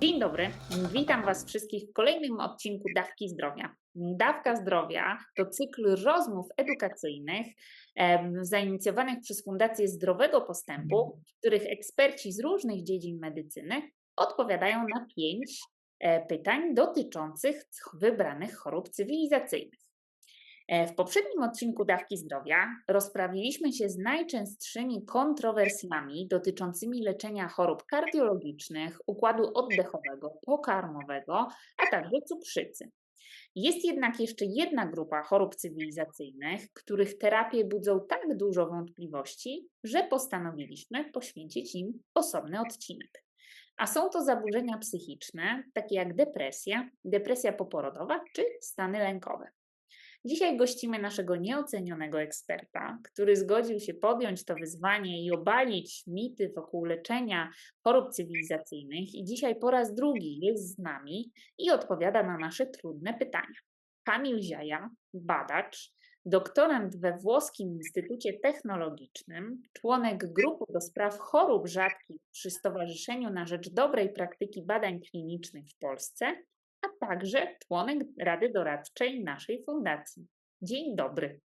Dzień dobry, witam Was wszystkich w kolejnym odcinku Dawki Zdrowia. Dawka Zdrowia to cykl rozmów edukacyjnych zainicjowanych przez Fundację Zdrowego Postępu, w których eksperci z różnych dziedzin medycyny odpowiadają na pięć e, pytań dotyczących wybranych chorób cywilizacyjnych. E, W poprzednim odcinku Dawki Zdrowia rozprawiliśmy się z najczęstszymi kontrowersjami dotyczącymi leczenia chorób kardiologicznych, układu oddechowego, pokarmowego, a także cukrzycy. Jest jednak jeszcze jedna grupa chorób cywilizacyjnych, których terapie budzą tak dużo wątpliwości, że postanowiliśmy poświęcić im osobny odcinek. A są to zaburzenia psychiczne, takie jak depresja, depresja poporodowa czy stany lękowe. Dzisiaj gościmy naszego nieocenionego eksperta, który zgodził się podjąć to wyzwanie i obalić mity wokół leczenia chorób cywilizacyjnych i dzisiaj po raz drugi jest z nami i odpowiada na nasze trudne pytania. Kamil Ziaja, badacz, doktorant we włoskim Instytucie Technologicznym, członek grupy do spraw chorób rzadkich przy Stowarzyszeniu na Rzecz Dobrej Praktyki Badań Klinicznych w Polsce, także członek Rady Doradczej naszej fundacji. Dzień dobry.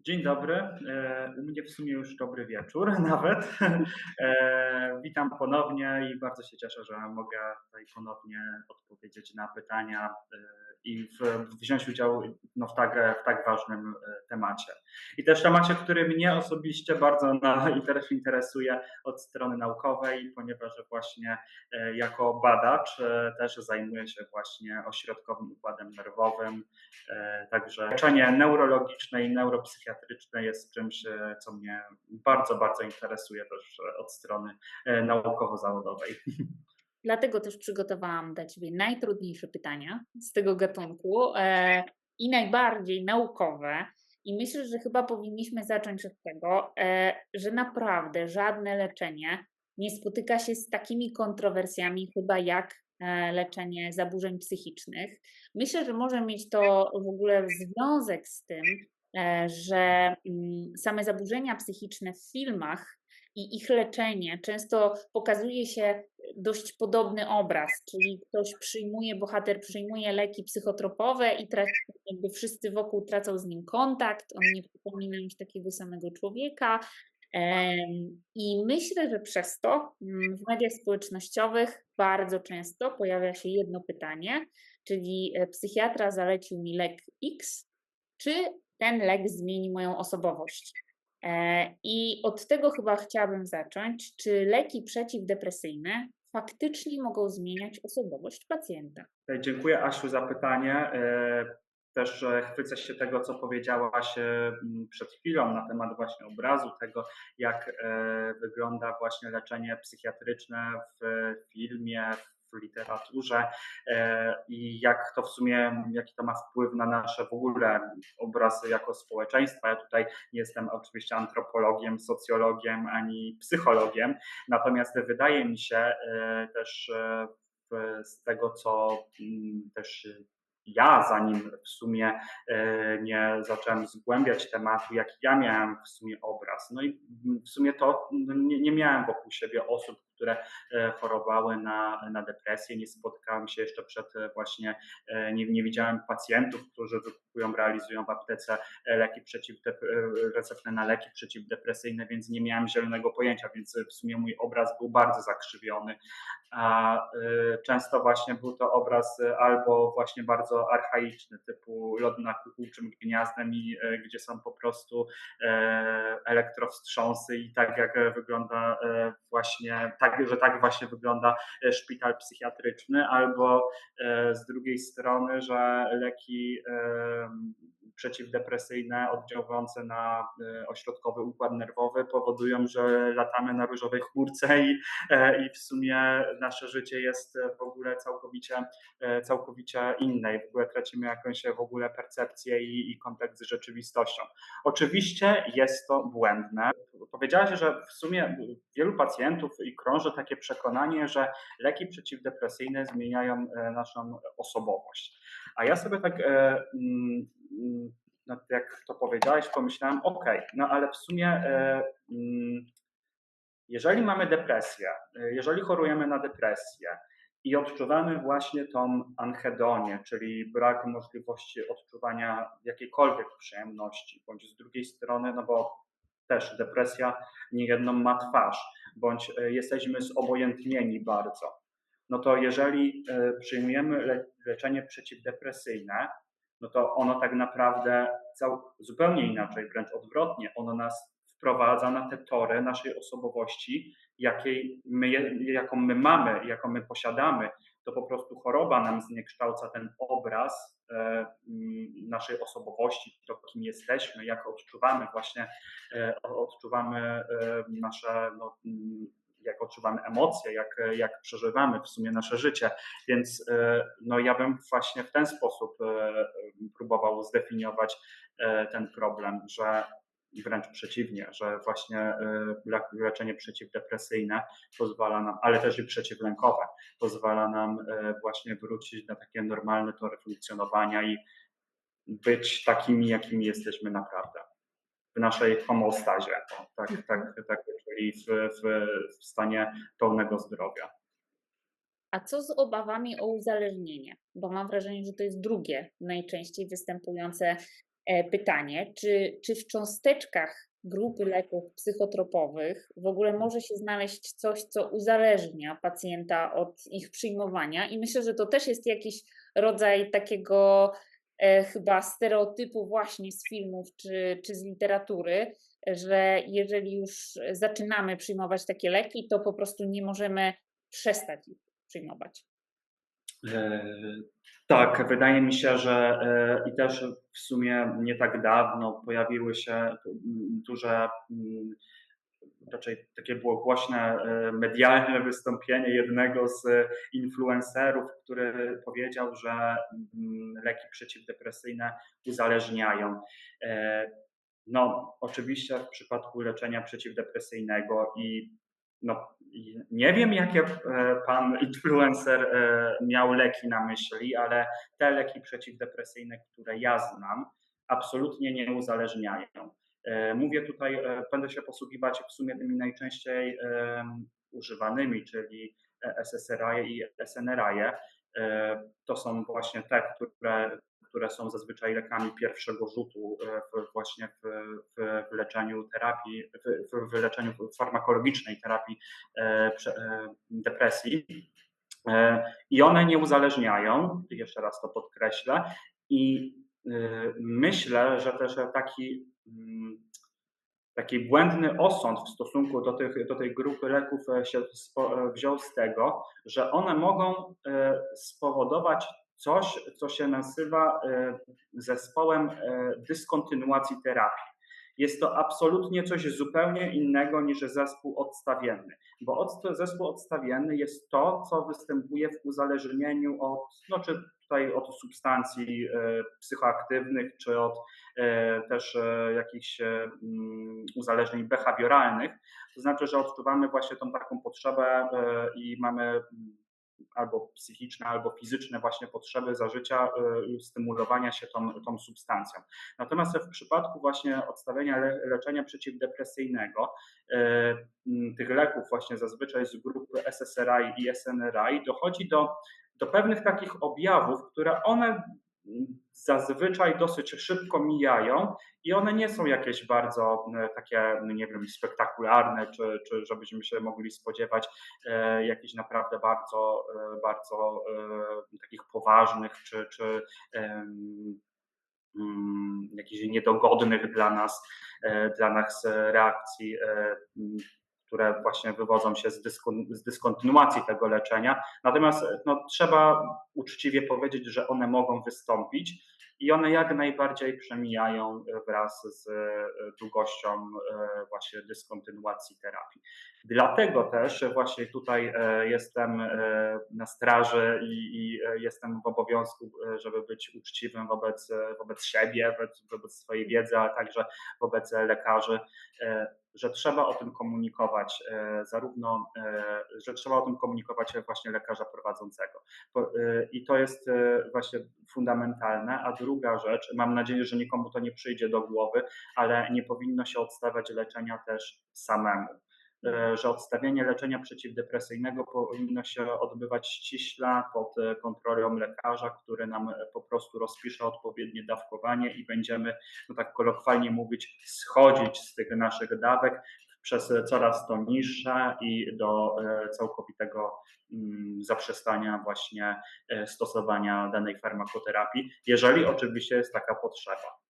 Dzień dobry. E, U mnie w sumie już dobry wieczór nawet. E, Witam ponownie i bardzo się cieszę, że mogę tutaj ponownie odpowiedzieć na pytania e, i w, wziąć udział no, w, tak, w tak ważnym e, temacie. I też temacie, który mnie osobiście bardzo na, interes- interesuje od strony naukowej, ponieważ właśnie e, jako badacz e, też zajmuję się właśnie ośrodkowym układem nerwowym, Także leczenie neurologiczne i neuropsychiatryczne jest czymś, co mnie bardzo, bardzo interesuje też od strony naukowo-zawodowej. Dlatego też przygotowałam dla Ciebie najtrudniejsze pytania z tego gatunku e, i najbardziej naukowe. I myślę, że chyba powinniśmy zacząć od tego, e, że naprawdę żadne leczenie nie spotyka się z takimi kontrowersjami, chyba jak e, leczenie zaburzeń psychicznych. Myślę, że może mieć to w ogóle związek z tym, e, że mm, same zaburzenia psychiczne w filmach i ich leczenie często pokazuje się dość podobny obraz, czyli ktoś przyjmuje, bohater przyjmuje leki psychotropowe i traci, jakby wszyscy wokół tracą z nim kontakt, on nie przypomina już takiego samego człowieka. I myślę, że przez to mm, w mediach społecznościowych bardzo często pojawia się jedno pytanie, czyli e, psychiatra zalecił mi lek X, czy ten lek zmieni moją osobowość? E, I od tego chyba chciałabym zacząć. Czy leki przeciwdepresyjne faktycznie mogą zmieniać osobowość pacjenta? E, Dziękuję Asiu za pytanie. E, Też chwycę się tego, co powiedziałaś przed chwilą na temat właśnie obrazu, tego jak wygląda właśnie leczenie psychiatryczne w filmie, w literaturze e, i jak to w sumie, jaki to ma wpływ na nasze w ogóle obrazy jako społeczeństwa. Ja tutaj nie jestem oczywiście antropologiem, socjologiem ani psychologiem, natomiast wydaje mi się e, też e, w- z tego, co mm, też ja, zanim w sumie nie zacząłem zgłębiać tematu, jaki ja miałem w sumie obraz. No i w sumie to no, nie, nie miałem wokół siebie osób, które e, chorowały na, na depresję. Nie spotkałem się jeszcze przed e, właśnie, e, nie, nie widziałem pacjentów, którzy wykupują, realizują w aptece leki na leki przeciwdepresyjne, więc nie miałem zielonego pojęcia, więc w sumie mój obraz był bardzo zakrzywiony. A często właśnie był to obraz albo właśnie bardzo archaiczny, typu lot na kukułczym gniazdem, i, gdzie są po prostu elektrowstrząsy i tak jak wygląda właśnie, tak, że tak właśnie wygląda e, szpital psychiatryczny, albo e, z drugiej strony, że leki e, przeciwdepresyjne oddziałujące na ośrodkowy układ nerwowy powodują, że latamy na różowej chmurce i, i w sumie nasze życie jest w ogóle całkowicie, całkowicie inne i w ogóle tracimy jakąś w ogóle percepcję i, i kontakt z rzeczywistością. Oczywiście jest to błędne. Powiedziałaś, że w sumie wielu pacjentów i krąży takie przekonanie, że leki przeciwdepresyjne zmieniają e, naszą osobowość. A ja sobie tak, e, mm, mm, jak to powiedziałeś, pomyślałem, ok, no ale w sumie e, mm, jeżeli mamy depresję, jeżeli chorujemy na depresję i odczuwamy właśnie tą anhedonię, czyli brak możliwości odczuwania jakiejkolwiek przyjemności, bądź z drugiej strony, no bo też depresja niejedną ma twarz, bądź e, jesteśmy zobojętnieni bardzo. No to jeżeli e, przyjmujemy leczenie przeciwdepresyjne, no to ono tak naprawdę zupełnie inaczej, wręcz odwrotnie, ono nas wprowadza na te tory naszej osobowości, jakiej my, jaką my mamy, jaką my posiadamy, to po prostu choroba nam zniekształca ten obraz e, mm, naszej osobowości, to kim jesteśmy, jak odczuwamy właśnie, e, odczuwamy e, nasze, no, mm, jak odczuwamy emocje, jak, jak przeżywamy w sumie nasze życie. Więc no, ja bym właśnie w ten sposób próbował zdefiniować ten problem, że wręcz przeciwnie, że właśnie y, leczenie przeciwdepresyjne pozwala nam, ale też i przeciwlękowe, pozwala nam y, właśnie wrócić na takie normalne tory funkcjonowania i być takimi, jakimi jesteśmy naprawdę. W naszej homeostazie, tak, tak, tak, czyli w, w, w stanie pełnego zdrowia. A co z obawami o uzależnienie? Bo mam wrażenie, że to jest drugie najczęściej występujące pytanie, czy, czy w cząsteczkach grupy leków psychotropowych w ogóle może się znaleźć coś, co uzależnia pacjenta od ich przyjmowania? I myślę, że to też jest jakiś rodzaj takiego e, chyba stereotypu właśnie z filmów czy, czy z literatury, że jeżeli już zaczynamy przyjmować takie leki, to po prostu nie możemy przestać ich przyjmować. E, tak, wydaje mi się, że e, i też w sumie nie tak dawno pojawiły się duże, mm, raczej takie było głośne e, medialne wystąpienie jednego z influencerów, który powiedział, że mm, leki przeciwdepresyjne uzależniają. No, oczywiście w przypadku leczenia przeciwdepresyjnego i no, nie wiem, jakie e, pan influencer e, miał leki na myśli, ale te leki przeciwdepresyjne, które ja znam, absolutnie nie uzależniają. E, mówię tutaj, będę się posługiwać w sumie tymi najczęściej używanymi, czyli SSRI i SNRI. To są właśnie te, które które są zazwyczaj lekami pierwszego rzutu e, w, właśnie w, w, leczeniu terapii, w, w leczeniu farmakologicznej terapii e, e, depresji. I one nie uzależniają, jeszcze raz to podkreślę, i myślę, że też taki mm, taki błędny osąd w stosunku do, tych, do tej grupy leków się wziął z tego, że one mogą spowodować coś, co się nazywa e, zespołem e, dyskontynuacji terapii. Jest to absolutnie coś zupełnie innego niż zespół odstawienny, bo zespół odstawienny jest to, co występuje w uzależnieniu od, no czy tutaj od substancji e, psychoaktywnych, czy od też jakichś mm, uzależnień behawioralnych. To znaczy, że odczuwamy właśnie tą taką potrzebę i mamy albo psychiczne, albo fizyczne właśnie potrzeby zażycia, y, stymulowania się tą, tą substancją. Natomiast w przypadku właśnie odstawienia le, leczenia przeciwdepresyjnego, y, tych leków właśnie zazwyczaj z grupy SSRI i SNRI dochodzi do, do pewnych takich objawów, które one zazwyczaj dosyć szybko mijają i one nie są jakieś bardzo e, takie, nie wiem, spektakularne, czy, czy żebyśmy się mogli spodziewać e, jakichś naprawdę bardzo, e, bardzo takich poważnych, czy, czy mm, jakichś niedogodnych dla nas, dla nas reakcji które właśnie wywodzą się z, z dyskontynuacji tego leczenia. Natomiast no, trzeba uczciwie powiedzieć, że one mogą wystąpić i one jak najbardziej przemijają wraz z e, długością e, właśnie dyskontynuacji terapii. Dlatego też właśnie tutaj e, jestem na straży i, jestem w obowiązku, żeby być uczciwym wobec, wobec siebie, wobec, wobec swojej wiedzy, a także wobec lekarzy że trzeba o tym komunikować, e, zarówno, e, że trzeba o tym komunikować właśnie lekarza prowadzącego. E, I to jest właśnie fundamentalne. A druga rzecz, mam nadzieję, że nikomu to nie przyjdzie do głowy, ale nie powinno się odstawiać leczenia też samemu. E, że odstawienie leczenia przeciwdepresyjnego powinno się odbywać ściśle pod kontrolą lekarza, który nam po prostu rozpisze odpowiednie dawkowanie i będziemy, no tak kolokwialnie mówić, schodzić z tych naszych dawek przez coraz to niższe i do całkowitego mm, zaprzestania właśnie stosowania danej farmakoterapii, jeżeli oczywiście jest taka potrzeba.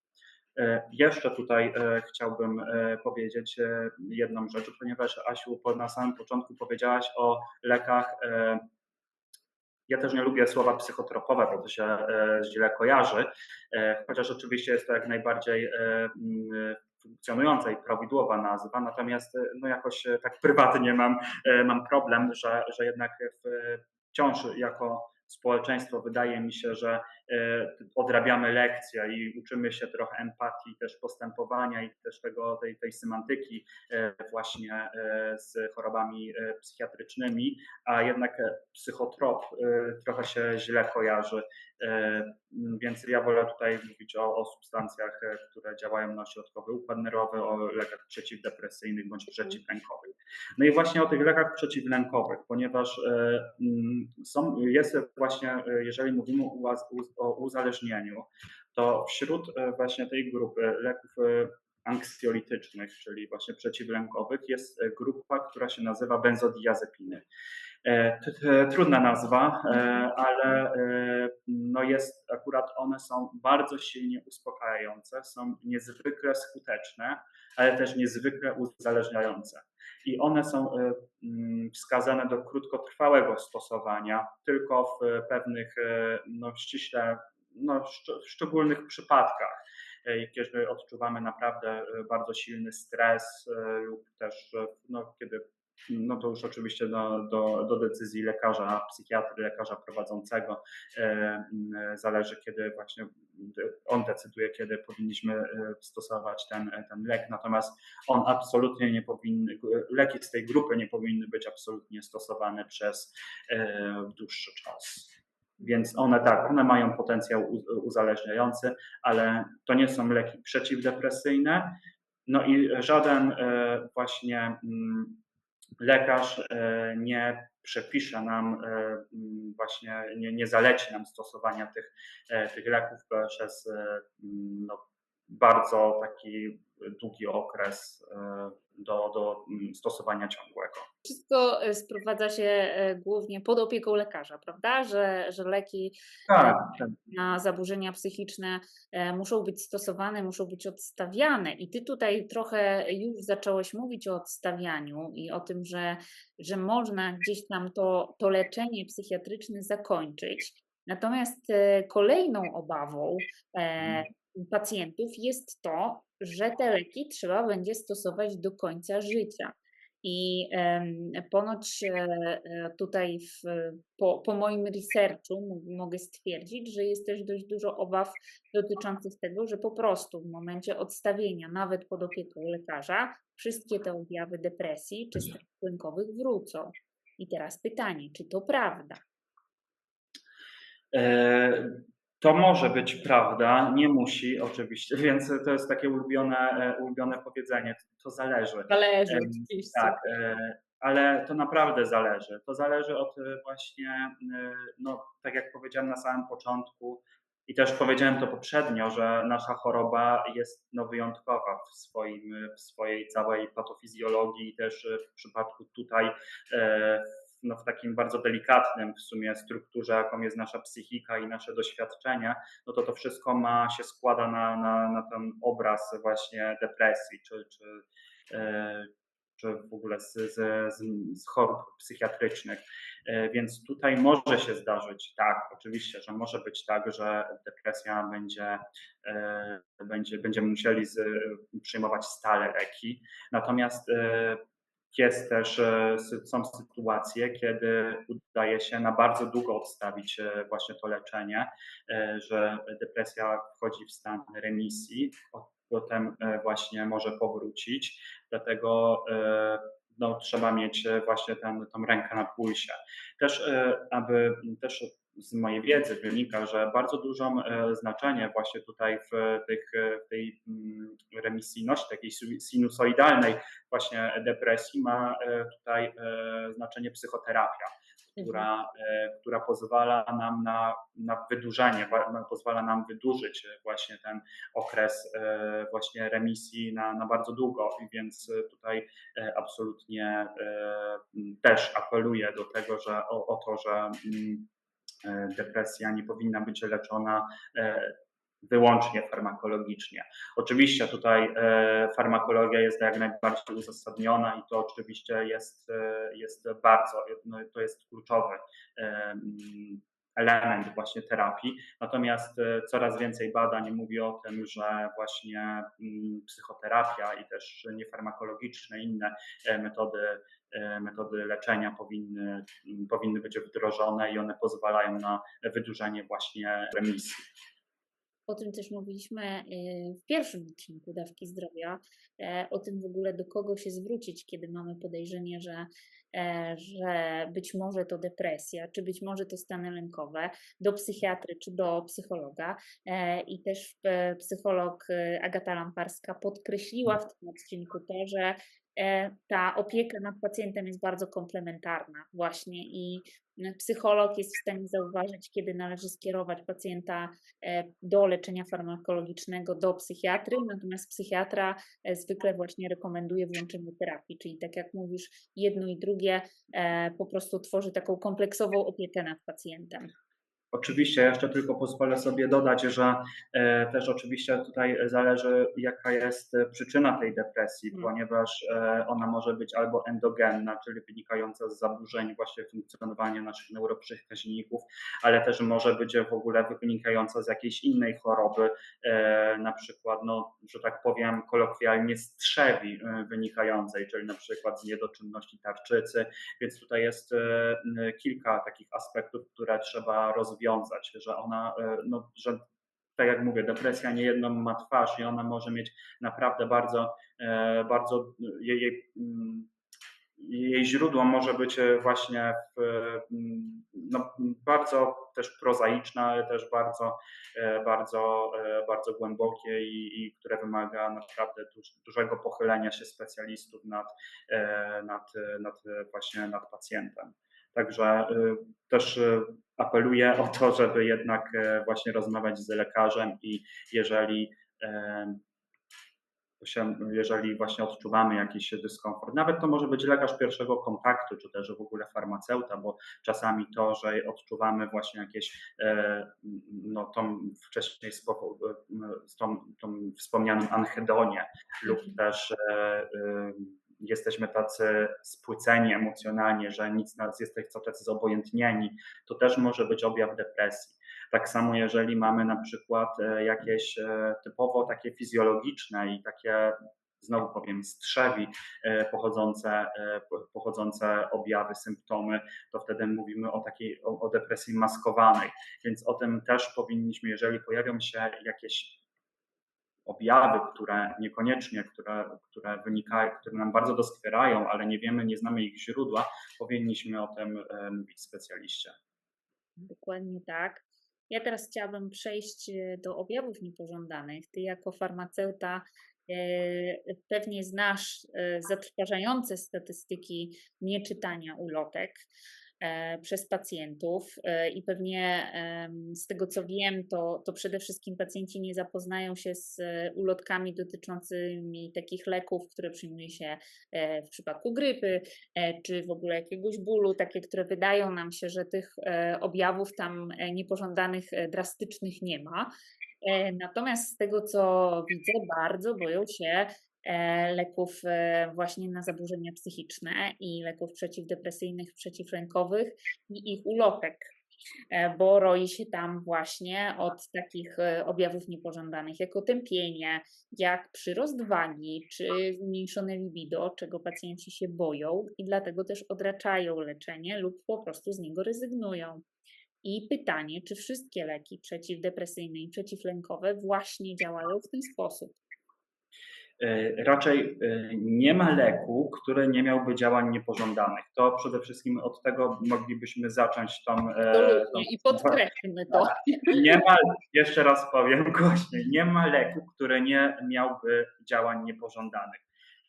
E, jeszcze tutaj e, chciałbym e, powiedzieć jedną rzecz, ponieważ Asiu na samym początku powiedziałaś o lekach. Ja też nie lubię słowa psychotropowe, bo to się źle kojarzy, chociaż oczywiście jest to jak najbardziej funkcjonująca i prawidłowa nazwa, natomiast no jakoś tak prywatnie mam, mam problem, że, że jednak wciąż jako społeczeństwo wydaje mi się, że e, odrabiamy lekcje i uczymy się trochę empatii, też postępowania i też tego, tej, tej semantyki e, właśnie e, z chorobami psychiatrycznymi, a jednak psychotrop trochę się źle kojarzy. Więc ja wolę tutaj mówić o, o substancjach, które działają na środkowy układ nerwowy, o lekach przeciwdepresyjnych bądź przeciwlękowych. No i właśnie o tych lekach przeciwlękowych, ponieważ są, jest właśnie, jeżeli mówimy o uzależnieniu, to wśród właśnie tej grupy leków anksjolitycznych, czyli właśnie przeciwlękowych, jest grupa, która się nazywa benzodiazepiny. E, trudna nazwa, e, ale e, no jest akurat one są bardzo silnie uspokajające, są niezwykle skuteczne, ale też niezwykle uzależniające. I one są mm, wskazane do krótkotrwałego stosowania tylko w pewnych no, ściśle no, szczególnych przypadkach kiedy odczuwamy naprawdę bardzo silny stres lub też no, kiedy no to już oczywiście do, do, do decyzji lekarza, psychiatry, lekarza prowadzącego e, zależy, kiedy właśnie on decyduje, kiedy powinniśmy e, stosować ten, ten lek. Natomiast on absolutnie nie powinny, leki z tej grupy nie powinny być absolutnie stosowane przez e, dłuższy czas. Więc one tak, one mają potencjał uzależniający, ale to nie są leki przeciwdepresyjne. No i żaden właśnie mm, lekarz e, nie przepisze nam, e, właśnie nie, nie zaleci nam stosowania tych, e, tych leków przez no, bardzo taki długi okres do, do stosowania ciągłego. Wszystko sprowadza się głównie pod opieką lekarza, prawda? Że, że leki tak, tak. na zaburzenia psychiczne muszą być stosowane, muszą być odstawiane. I ty tutaj trochę już zacząłeś mówić o odstawianiu i o tym, że, że można gdzieś tam to, to leczenie psychiatryczne zakończyć. Natomiast kolejną obawą mhm. pacjentów jest to, że te leki trzeba będzie stosować do końca życia. I ponoć e, e, tutaj w, po, po, moim researchu mogę stwierdzić, że jest też dość dużo obaw dotyczących tego, że po prostu w momencie odstawienia, nawet pod opieką lekarza, wszystkie te objawy depresji czy stresów lękowych wrócą. I teraz pytanie, czy to prawda? E, to może być prawda, nie musi oczywiście, więc to jest takie ulubione, e, ulubione powiedzenie, to zależy. Zależy, oczywiście. Tak, e, ale to naprawdę zależy. To zależy od e, właśnie, no, tak jak powiedziałem na samym początku i też powiedziałem to poprzednio, że nasza choroba jest no, wyjątkowa w, swoim, w swojej całej patofizjologii i też w przypadku tutaj no, w takim bardzo delikatnym w sumie strukturze, jaką jest nasza psychika i nasze doświadczenia, no to to wszystko ma, się składa na, na, na ten obraz właśnie depresji, czy, czy, e, czy w ogóle z, z, z chorób psychiatrycznych. E, więc tutaj może się zdarzyć, tak, oczywiście, że może być tak, że depresja będzie, e, będzie będziemy musieli z, przyjmować stale leki. Natomiast jest też, e, są sytuacje, kiedy udaje się na bardzo długo odstawić e, właśnie to leczenie, e, że depresja wchodzi w stan remisji, potem właśnie może powrócić. Dlatego no, trzeba mieć właśnie tą rękę na pulsie. Też, aby też z mojej wiedzy wynika, że bardzo dużą znaczenie właśnie tutaj w, tych, w tej mm, remisyjności, takiej sinusoidalnej właśnie depresji ma tutaj znaczenie psychoterapia która, mhm. e, która pozwala nam na, na wydłużenie, pozwala nam wydłużyć właśnie ten okres e, właśnie remisji na, na bardzo długo, więc tutaj e, absolutnie też apeluję do tego, że o, o to, że mm, depresja nie powinna być leczona wyłącznie farmakologicznie. Oczywiście tutaj e, farmakologia jest jak najbardziej uzasadniona i to oczywiście jest, e, jest bardzo, no, to jest kluczowy e, element właśnie terapii. Natomiast coraz więcej badań mówi o tym, że właśnie mm, psychoterapia i też niefarmakologiczne inne metody metody leczenia powinny, powinny być wdrożone i one pozwalają na wydłużenie właśnie remisji. O tym też mówiliśmy e, w pierwszym odcinku Dawki Zdrowia, e, o tym w ogóle do kogo się zwrócić, kiedy mamy podejrzenie, że, e, że być może to depresja, czy być może to stany lękowe, do psychiatry czy do psychologa. I też psycholog Agata Lamparska podkreśliła w tym odcinku to, że ta opieka nad pacjentem jest bardzo komplementarna właśnie i Psycholog jest w stanie zauważyć, kiedy należy skierować pacjenta e, do leczenia farmakologicznego, do psychiatry, natomiast psychiatra e, zwykle właśnie rekomenduje włączenie terapii, czyli tak jak mówisz, jedno i drugie e, po prostu tworzy taką kompleksową opiekę nad pacjentem. Oczywiście, jeszcze tylko pozwolę sobie dodać, że e, też oczywiście tutaj zależy, jaka jest przyczyna tej depresji, hmm. ponieważ e, ona może być albo endogenna, czyli wynikająca z zaburzeń właśnie funkcjonowania naszych neuroprzekaźników, ale też może być w ogóle wynikająca z jakiejś innej choroby, e, na przykład, no, że tak powiem kolokwialnie, strzewi wynikającej, czyli na przykład z niedoczynności tarczycy, więc tutaj jest kilka takich aspektów, które trzeba rozwiązać rozwiązać, że ona, e, no, że tak jak mówię, depresja nie jedną ma twarz i ona może mieć naprawdę bardzo, e, bardzo jej, mm, jej źródło może być właśnie w, mm, no, bardzo też prozaiczne, ale też bardzo, e, bardzo, bardzo głębokie i, i które wymaga naprawdę duż, dużego pochylenia się specjalistów nad, nad, nad właśnie nad pacjentem. Także też apeluję o to, żeby jednak e, właśnie rozmawiać z lekarzem i jeżeli jeżeli właśnie odczuwamy jakiś dyskomfort. Nawet to może być lekarz pierwszego kontaktu, czy też w ogóle farmaceuta, bo czasami to, że odczuwamy właśnie jakieś, no tą wcześniej tą, tą wspomnianą anhedonię lub też jesteśmy tacy spłyceni emocjonalnie, że nic nas jesteśmy tacy zobojętnieni, to też może być objaw depresji. Tak samo jeżeli mamy na przykład e, jakieś e, typowo takie fizjologiczne i takie znowu powiem, strzewi e, pochodzące, pochodzące objawy, symptomy, to wtedy mówimy o takiej o, o depresji maskowanej. Więc o tym też powinniśmy, jeżeli pojawią się jakieś objawy, które niekoniecznie, które, które wynikają, które nam bardzo doskwierają, ale nie wiemy, nie znamy ich źródła, powinniśmy o tym mówić specjaliście. Dokładnie tak. Ja teraz chciałabym przejść e, do objawów niepożądanych. Ty jako farmaceuta e, pewnie znasz e, zatrważające statystyki nieczytania ulotek. E, przez pacjentów e, i pewnie z tego co wiem, to, to przede wszystkim pacjenci nie zapoznają się z e, ulotkami dotyczącymi takich leków, które przyjmuje się w przypadku grypy czy w ogóle jakiegoś bólu, takie, które wydają nam się, że tych objawów tam niepożądanych, drastycznych nie ma. Natomiast z tego co widzę, bardzo boją się leków e, właśnie na zaburzenia psychiczne i leków przeciwdepresyjnych, przeciwlękowych i ich ulotek, e, bo roi się tam właśnie od takich objawów niepożądanych, jak otępienie, jak przyrost wagi, czy zmniejszone libido, czego pacjenci się boją i dlatego też odraczają leczenie lub po prostu z niego rezygnują. I pytanie, czy wszystkie leki przeciwdepresyjne i przeciwlękowe właśnie działają w ten sposób? E, raczej e, nie ma leku, który nie miałby działań niepożądanych. To przede wszystkim od tego moglibyśmy zacząć tą. Absolutnie tą... i podkreślmy to. Nie ma, jeszcze raz powiem głośniej, nie ma leku, który nie miałby działań niepożądanych.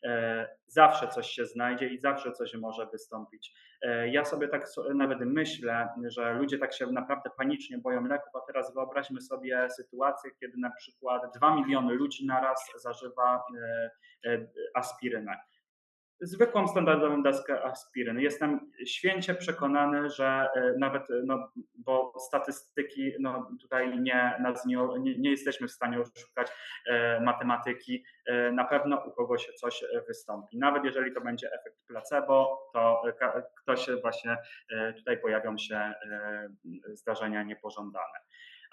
E, zawsze coś się znajdzie i zawsze coś może wystąpić. E, ja sobie tak nawet myślę, że ludzie tak się naprawdę panicznie boją leków, a teraz wyobraźmy sobie sytuację, kiedy na przykład 2 miliony ludzi naraz zażywa e, aspirynę zwykłą standardową deskę aspiryny. Jestem święcie przekonany, że e, nawet, e, no, bo statystyki, no tutaj nie, nas nie, nie jesteśmy w stanie oszukać e, matematyki, e, na pewno u kogoś coś wystąpi. Nawet jeżeli to będzie efekt placebo, to ktoś właśnie e, tutaj pojawią się e, zdarzenia niepożądane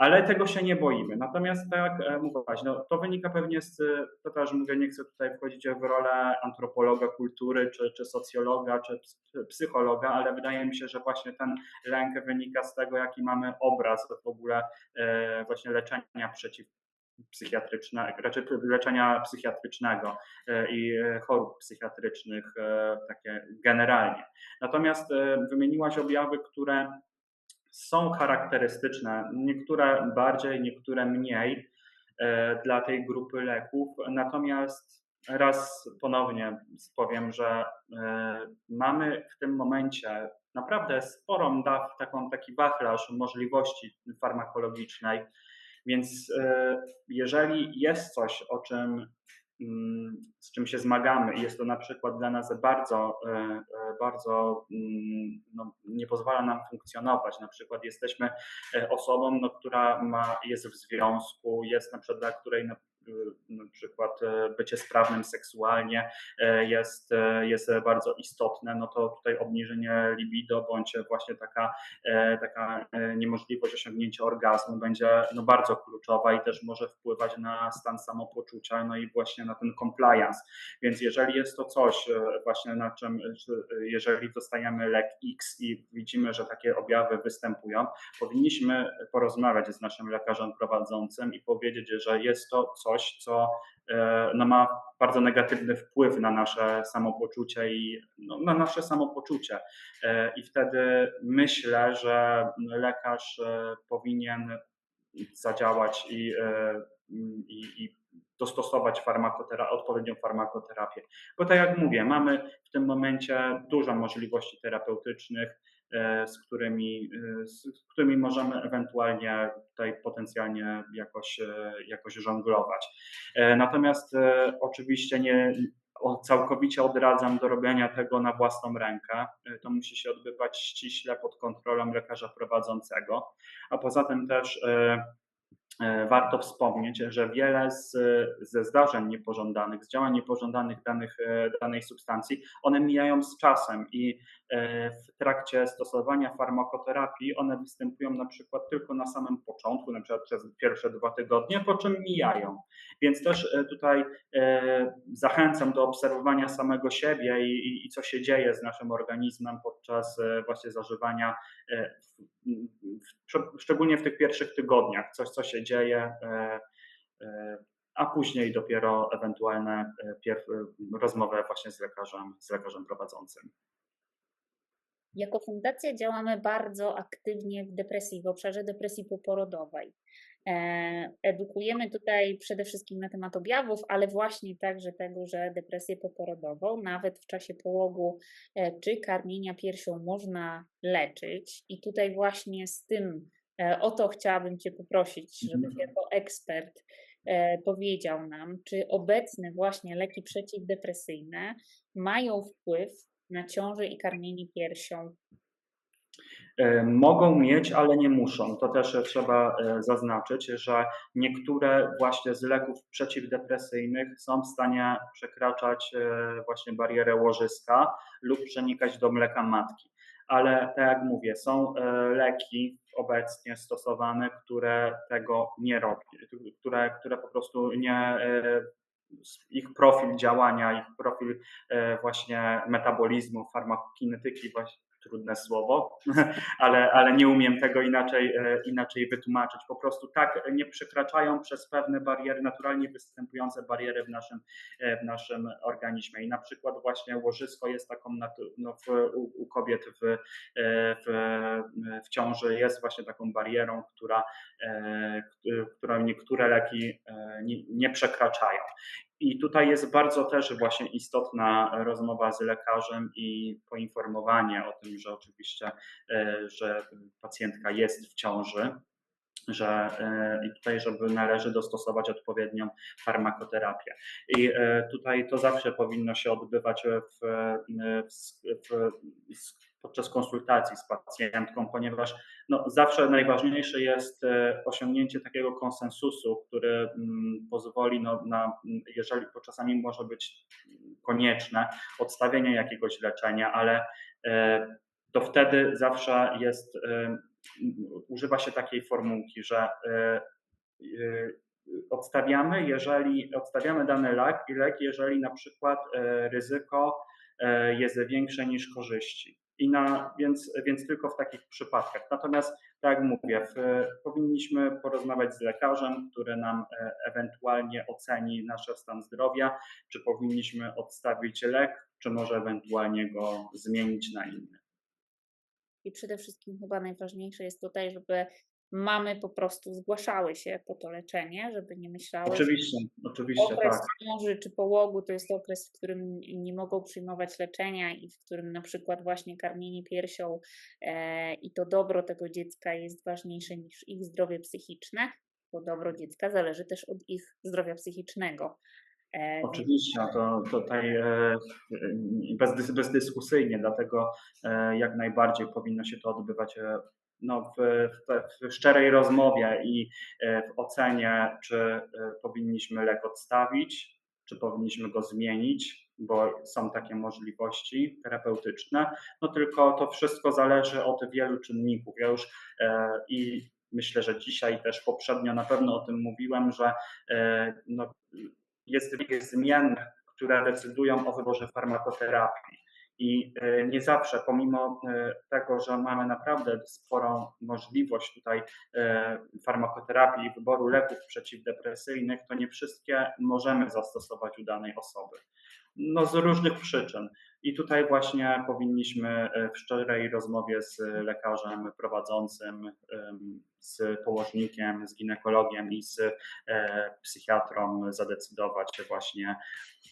ale tego się nie boimy. Natomiast tak jak e, mówiłaś, no, to wynika pewnie z, to też mówię, nie chcę tutaj wchodzić w rolę antropologa kultury, czy, czy socjologa, czy psychologa, ale wydaje mi się, że właśnie ten lęk wynika z tego, jaki mamy obraz w ogóle e, właśnie leczenia przeciw psychiatrycznego, raczej leczenia psychiatrycznego e, i chorób psychiatrycznych takie generalnie. Natomiast wymieniłaś objawy, które są charakterystyczne, niektóre bardziej, niektóre mniej e, dla tej grupy leków. Natomiast raz ponownie powiem, że e, mamy w tym momencie naprawdę sporą taką, taki wachlarz możliwości farmakologicznej, więc e, jeżeli jest coś, o czym z czym się zmagamy i jest to na przykład dla nas bardzo, e, e, bardzo mm, no, nie pozwala nam funkcjonować. Na przykład jesteśmy e, osobą, no, która ma, jest w związku, jest na przykład dla której na, na przykład e, bycie sprawnym seksualnie e, jest, e, jest bardzo istotne, no to tutaj obniżenie libido bądź właśnie taka, taka niemożliwość osiągnięcia orgazmu będzie no bardzo kluczowa i też może wpływać na stan samopoczucia, no i właśnie na ten compliance. Więc jeżeli jest to coś właśnie na czym, jeżeli dostajemy lek X i widzimy, że takie objawy występują, powinniśmy porozmawiać z naszym lekarzem prowadzącym i powiedzieć, że jest to coś, coś, co e, no, ma bardzo negatywny wpływ na nasze samopoczucie i no, na nasze samopoczucie. E, I wtedy myślę, że lekarz e, powinien zadziałać i, i, i dostosować farmakotera- odpowiednią farmakoterapię. Bo tak jak mówię, mamy w tym momencie dużo możliwości terapeutycznych, z którymi, e, z którymi możemy ewentualnie tutaj potencjalnie jakoś, e, jakoś żonglować. Natomiast oczywiście nie, całkowicie odradzam do robienia tego na własną rękę. To musi się odbywać ściśle pod kontrolą lekarza prowadzącego, a poza tym też E, warto wspomnieć, że wiele z, ze zdarzeń niepożądanych, z działań niepożądanych danych, e, danej substancji, one mijają z czasem i e, w trakcie stosowania farmakoterapii one występują na przykład tylko na samym początku, na przykład przez pierwsze dwa tygodnie, po czym mijają. Więc też tutaj zachęcam do obserwowania samego siebie i, i, i co się dzieje z naszym organizmem podczas właśnie zażywania szczególnie w tych pierwszych tygodniach, coś, co się dzieje, e, e, a później dopiero ewentualne e, rozmowę właśnie z lekarzem, z lekarzem prowadzącym. Jako fundacja działamy bardzo aktywnie w depresji, w obszarze depresji poporodowej. E, edukujemy tutaj przede wszystkim na temat objawów, ale właśnie także tego, że depresję poporodową, nawet w czasie połogu e, czy karmienia piersią można leczyć. I tutaj właśnie z tym, e, o to chciałabym Cię poprosić, żebyś mhm. jako ekspert powiedział nam, czy obecne właśnie leki przeciwdepresyjne mają wpływ na ciążę i karmienie piersią mogą mieć, ale nie muszą. To też trzeba e, zaznaczyć, że niektóre właśnie z leków przeciwdepresyjnych są w stanie przekraczać e, właśnie barierę łożyska lub przenikać do mleka matki. Ale tak jak mówię, są leki obecnie stosowane, które tego nie robią, które, które po prostu nie ich profil działania, ich profil właśnie metabolizmu, farmakokinetyki właśnie trudne słowo, ale, ale nie umiem tego inaczej, e, inaczej wytłumaczyć. Po prostu tak nie przekraczają przez pewne bariery, naturalnie występujące bariery w naszym, e, w naszym organizmie. I na przykład właśnie łożysko jest taką, no, w, u, u kobiet w, e, w, w ciąży jest właśnie taką barierą, która, którą niektóre leki nie, nie przekraczają. I tutaj jest bardzo też właśnie istotna rozmowa z lekarzem i poinformowanie o tym, że oczywiście, e, że pacjentka jest w ciąży, że e, i tutaj, żeby należy dostosować odpowiednią farmakoterapię. I e, tutaj to zawsze powinno się odbywać w, w, w, podczas konsultacji z pacjentką, ponieważ no, zawsze najważniejsze jest e, osiągnięcie takiego konsensusu, który mm, pozwoli no, na, jeżeli to czasami może być konieczne, odstawienie jakiegoś leczenia, ale e, to wtedy zawsze jest, e, używa się takiej formułki, że odstawiamy, jeżeli odstawiamy dany lek, lek, jeżeli na przykład ryzyko jest większe niż korzyści. I na, więc, więc tylko w takich przypadkach. Natomiast, tak jak mówię, w, powinniśmy porozmawiać z lekarzem, który nam e, ewentualnie oceni nasz stan zdrowia, czy powinniśmy odstawić lek, czy może ewentualnie go zmienić na inny. I przede wszystkim chyba najważniejsze jest tutaj, żeby mamy po prostu zgłaszały się po to leczenie, żeby nie myślały, że Oczywiście, oczywiście, okres tak. ciąży czy połogu to jest okres, w którym nie mogą przyjmować leczenia i w którym na przykład właśnie karmienie piersią e, i to dobro tego dziecka jest ważniejsze niż ich zdrowie psychiczne, bo dobro dziecka zależy też od ich zdrowia psychicznego. E, Oczywiście, to tutaj e, bez, dys- bezdyskusyjnie, dlatego e, jak najbardziej powinno się to odbywać no, w, w, w szczerej rozmowie i e, w ocenie, czy e, powinniśmy lek odstawić, czy powinniśmy go zmienić, bo są takie możliwości terapeutyczne. No tylko to wszystko zależy od wielu czynników. Ja już e, i myślę, że dzisiaj też poprzednio na pewno o tym mówiłem, że no, jest wiele zmiennych, które decydują o wyborze farmakoterapii. I e, nie zawsze, pomimo e, tego, że mamy naprawdę sporą możliwość tutaj e, farmakoterapii i wyboru leków przeciwdepresyjnych, to nie wszystkie możemy zastosować u danej osoby. No z różnych przyczyn. I tutaj właśnie powinniśmy e, w szczerej rozmowie z lekarzem prowadzącym, z położnikiem, z ginekologiem i z e, psychiatrą zadecydować właśnie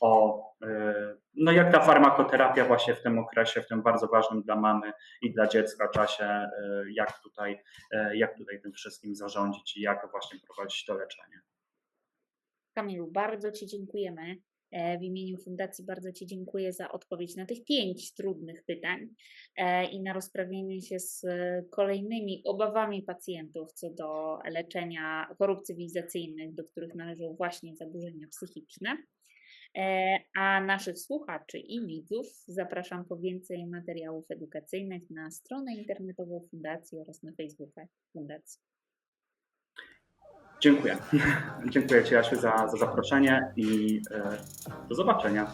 o, e, no jak ta farmakoterapia właśnie w tym okresie, w tym bardzo ważnym dla mamy i dla dziecka czasie, jak tutaj, jak tutaj tym wszystkim zarządzić i jak właśnie prowadzić to leczenie. Kamilu, bardzo Ci dziękujemy. E, W imieniu Fundacji bardzo Ci dziękuję za odpowiedź na tych pięć trudnych pytań e, i na rozprawienie się z e, kolejnymi obawami pacjentów co do leczenia chorób cywilizacyjnych, do których należą właśnie zaburzenia psychiczne. A naszych słuchaczy i widzów zapraszam po więcej materiałów edukacyjnych na stronę internetową Fundacji oraz na Facebooka Fundacji. Dziękuję. Dziękuję Ci, Jasiu, za, za zaproszenie i e, do zobaczenia.